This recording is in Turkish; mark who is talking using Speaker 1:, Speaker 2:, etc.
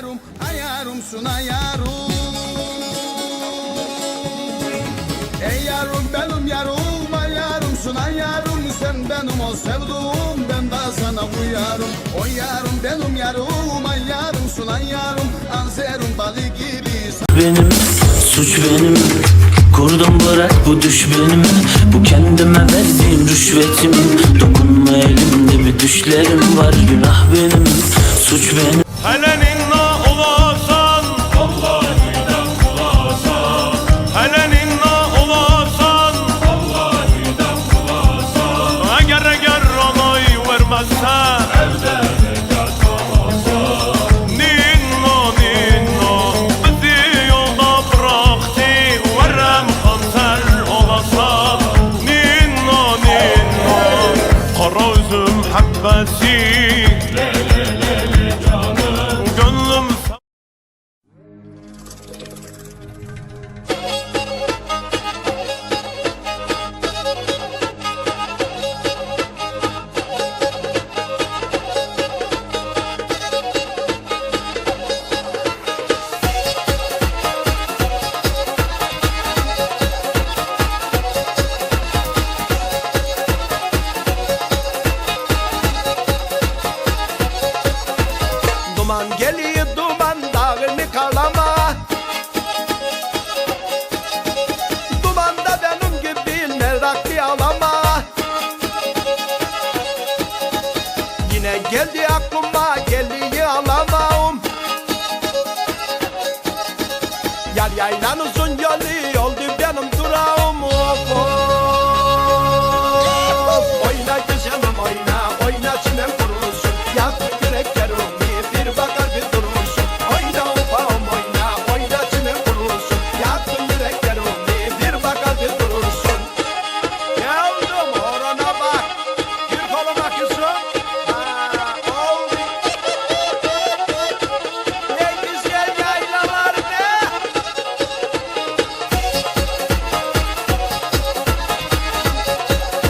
Speaker 1: Ayarum, ayarumsun ayarum Ey yarum benim yarum ayarumsun ayarum Sen benim o sevduğum ben de sana uyarım. O yarum benim yarum ayarumsun ayarum Anzerum balı gibi
Speaker 2: benim Suç benim. Kurdum bırak bu düş benim Bu kendime verdiğim rüşvetim. Dokunma elimde bir düşlerim var Günah benim. Suç benim
Speaker 3: vazio Aman geliyor duman dağını kalama. Dumanda benim gibi meraklı alama. Yine geldi aklıma geliyor alamam. Yar yaylan uzun yolu oldu benim durağım.
Speaker 4: Of of.